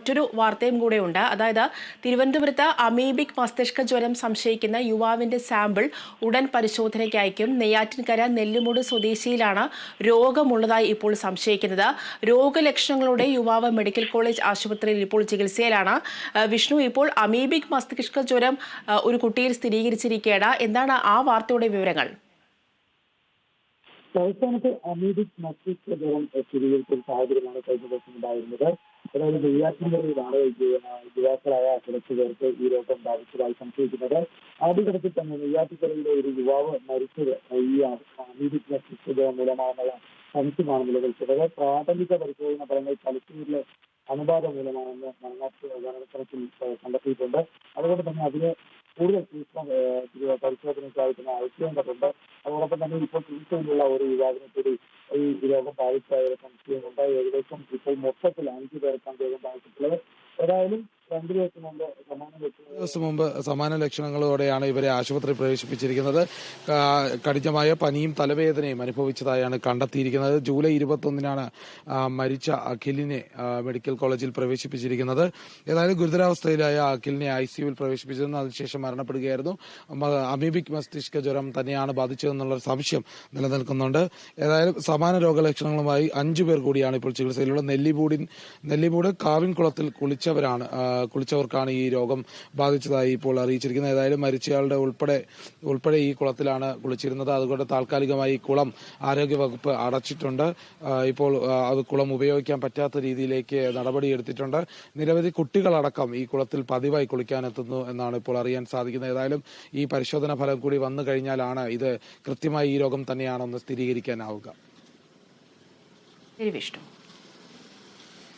മറ്റൊരു വാർത്തയും കൂടെ ഉണ്ട് അതായത് തിരുവനന്തപുരത്ത് അമീബിക് മസ്തിഷ്ക ജ്വരം സംശയിക്കുന്ന യുവാവിന്റെ സാമ്പിൾ ഉടൻ പരിശോധനയ്ക്ക് അയക്കും നെയ്യാറ്റിൻകര നെല്ലുമൂട് സ്വദേശിയിലാണ് രോഗമുള്ളതായി ഇപ്പോൾ സംശയിക്കുന്നത്. രോഗലക്ഷണങ്ങളോടെ യുവാവ് മെഡിക്കൽ കോളേജ് ആശുപത്രിയിൽ ഇപ്പോൾ ചികിത്സയിലാണ്. വിഷ്ണു ഇപ്പോൾ അമീബിക് മസ്തിഷ്ക ജ്വരം ഒരു കുട്ടിയിൽ സ്ഥിരീകരിച്ചിരിക്കുകയാണ്. എന്താണ് ആ വാർത്തയുടെ വിവരങ്ങൾ? സംസ്ഥാനത്ത് അമീബിക് മസ്തിഷ്ക ജ്വരം സ്ഥിരീകരിച്ച സാഹചര്യമാണ് കഴിഞ്ഞ ദിവസം ഉണ്ടായിരുന്നത്. അതായത് നെയ്യാറ്റിൻകരയിലാണ് യുവാക്കളായ കുറച്ചു പേർക്ക് ഈ രോഗം ബാധിച്ചതായി സംശയിക്കുന്നത്. ആദ്യഘട്ടത്തിൽ തന്നെ നെയ്യാറ്റിൻകരയിലെ ഒരു യുവാവ് മരിച്ചത് ഈ അനീതിജ്ഞ ജ്വരം മൂലമാണെന്നുള്ള സംശയമാണ് നിലനിൽക്കുന്നത്. പ്രാഥമിക പരിശോധന ഫലങ്ങൾ തലച്ചൂരിലെ അണുബാധ മൂലമാണെന്ന് മരണക്കണക്കിൽ കണ്ടെത്തിയിട്ടുണ്ട്. അതുകൊണ്ട് തന്നെ അതിന് കൂടുതൽ ഏഹ്, പരിശോധനയ്ക്കായി തന്നെ അയക്കേണ്ടതുണ്ട് അതോടൊപ്പം തന്നെ ഇപ്പോൾ ചികിത്സയിലുള്ള ഒരു യുവാവിനെ കൂടി ഈ രോഗം ബാധിച്ചായ സംശയം സംശയമുണ്ട് ഏകദേശം ഇപ്പോൾ മൊത്തത്തിൽ അഞ്ചു പേർക്കാണ് രോഗം ബാധിച്ചിട്ടുള്ളത്. ഏതായാലും രണ്ടു ദിവസം മുമ്പ് സമാനം വ്യക്തികൾ ദിവസം മുമ്പ് സമാന ലക്ഷണങ്ങളോടെയാണ് ഇവരെ ആശുപത്രി പ്രവേശിപ്പിച്ചിരിക്കുന്നത്. കഠിനമായ പനിയും തലവേദനയും അനുഭവിച്ചതായാണ് കണ്ടെത്തിയിരിക്കുന്നത്. ജൂലൈ ഇരുപത്തൊന്നിനാണ് മരിച്ച അഖിലിനെ മെഡിക്കൽ കോളേജിൽ പ്രവേശിപ്പിച്ചിരിക്കുന്നത്. ഏതായാലും ഗുരുതരാവസ്ഥയിലായ അഖിലിനെ ഐ സിയുവിൽ പ്രവേശിപ്പിച്ചതെന്ന് അതിനുശേഷം മരണപ്പെടുകയായിരുന്നു. അമീബിക് മസ്തിഷ്ക ജ്വരം തന്നെയാണ് ബാധിച്ചതെന്നുള്ള സംശയം നിലനിൽക്കുന്നുണ്ട്. ഏതായാലും സമാന രോഗലക്ഷണങ്ങളുമായി അഞ്ചു പേർ കൂടിയാണ് ഇപ്പോൾ ചികിത്സയിലുള്ള നെല്ലിമൂടിൻ നെല്ലിമൂട് കാവിൻകുളത്തിൽ കുളിച്ചവരാണ് കുളിച്ചവർക്കാണ് ഈ രോഗം ബാധിച്ചതായി ഇപ്പോൾ അറിയിച്ചിരിക്കുന്നത്. ഏതായാലും മരിച്ചയാളുടെ ഉൾപ്പെടെ ഉൾപ്പെടെ ഈ കുളത്തിലാണ് കുളിച്ചിരുന്നത്. അതുകൊണ്ട് താൽക്കാലികമായി കുളം ആരോഗ്യവകുപ്പ് അടച്ചിട്ടുണ്ട്. ഇപ്പോൾ അത് കുളം ഉപയോഗിക്കാൻ പറ്റാത്ത രീതിയിലേക്ക് നടപടിയെടുത്തിട്ടുണ്ട്. നിരവധി കുട്ടികളടക്കം ഈ കുളത്തിൽ പതിവായി കുളിക്കാനെത്തുന്നു എന്നാണ് ഇപ്പോൾ അറിയാൻ സാധിക്കുന്നത്. ഏതായാലും ഈ പരിശോധന ഫലം കൂടി വന്നു കഴിഞ്ഞാലാണ് ഇത് കൃത്യമായി ഈ രോഗം തന്നെയാണെന്ന് സ്ഥിരീകരിക്കാനാവുക. വിഷ്ണു.